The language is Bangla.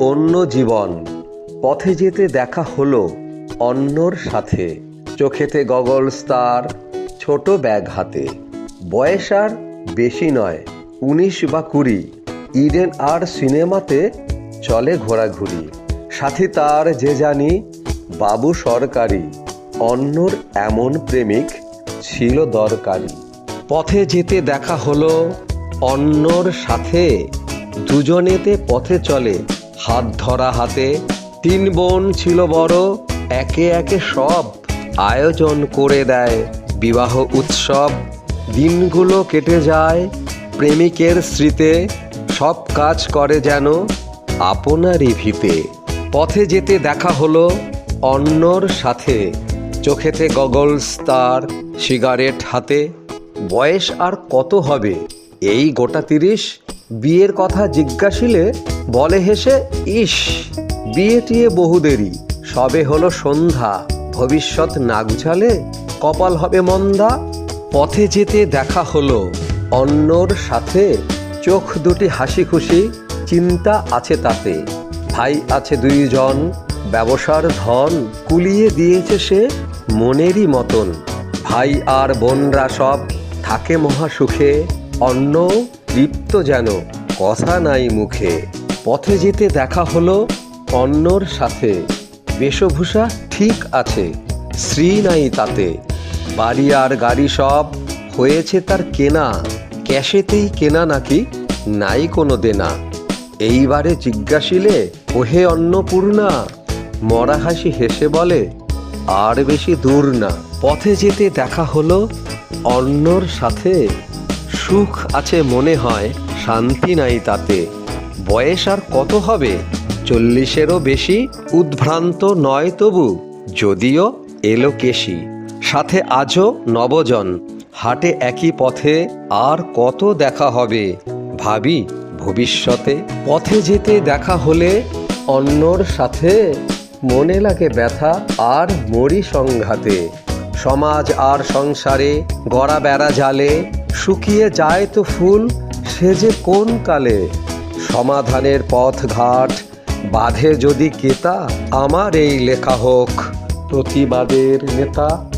অন্য জীবন। পথে যেতে দেখা হলো অন্যর সাথে। চোখেতে গগলস তার ছোট ব্যাগ হাতে। বয়স আর বেশি নয়, উনিশ বা কুড়ি। ইডেন আর সিনেমাতে চলে ঘোরাঘুরি। সাথে তার যে জানি, বাবু সরকারি। অন্যর এমন প্রেমিক ছিল দরকারি। পথে যেতে দেখা হলো অন্যর সাথে। দুজনেতে পথে চলে হাত ধরা হাতে তিন বোন ছিল বড়, একে একে সব আয়োজন করে দেয় বিবাহ উৎসব। দিনগুলো কেটে যায় প্রেমিকের স্মৃতে সব কাজ করে যেন আপনারই ভিতে। পথে যেতে দেখা হলো অন্যর সাথে চোখেতে গগলস তার সিগারেট হাতে। বয়স আর কত হবে? এই গোটা তিরিশ বিয়ের কথা জিজ্ঞাসিলে বলে হেসে, ইস বিয়ে টিয়ে বহু দেরি। সবে হলো সন্ধ্যা। ভবিষ্যৎ না গুছালে কপাল হবে মন্দা। পথে যেতে দেখা হলো। অন্যর সাথে চোখ দুটি হাসি খুশি চিন্তা আছে তাতে। ভাই আছে দুইজন। ব্যবসার ধন কুলিয়ে দিয়েছে সে মনেরই মতন। ভাই আর বোনরা সব থাকে মহা সুখে। অন্য তৃপ্ত যেন কথা নাই মুখে। পথে যেতে দেখা হলো অন্যর সাথে। বেশভূষা ঠিক আছে শ্রী নাই তাতে। বাড়ি আর গাড়ি সব হয়েছে তার কেনা। ক্যাশেতেই কেনা নাকি, নাই কোনো দেনা। এইবারে জিজ্ঞাসিলে, ওহে অন্নপূর্ণা? মরা হাসি হেসে বলে, আর বেশি দূর না। পথে যেতে দেখা হলো অন্যর সাথে। সুখ আছে মনে হয়, শান্তি নাই তাতে। বয়স আর কত হবে? চল্লিশেরও বেশি? উদ্ভ্রান্ত নয় তবু, যদিও এলো কেশি। সাথে আজও নবজন, হাটে একই পথে আর কত দেখা হবে? ভাবি, ভবিষ্যতে পথে যেতে দেখা হলে অন্যর সাথে মনে লাগে ব্যথা আর মরি সংঘাতে। সমাজ আর সংসারে গড়া বেড়া জালে শুকিয়ে যায় তো ফুল, সে যে কোন কালে? সমাধানের পথ ঘাট বাঁধে যদি কেতা, আমার এই লেখা হোক। প্রতিবাদের নেতা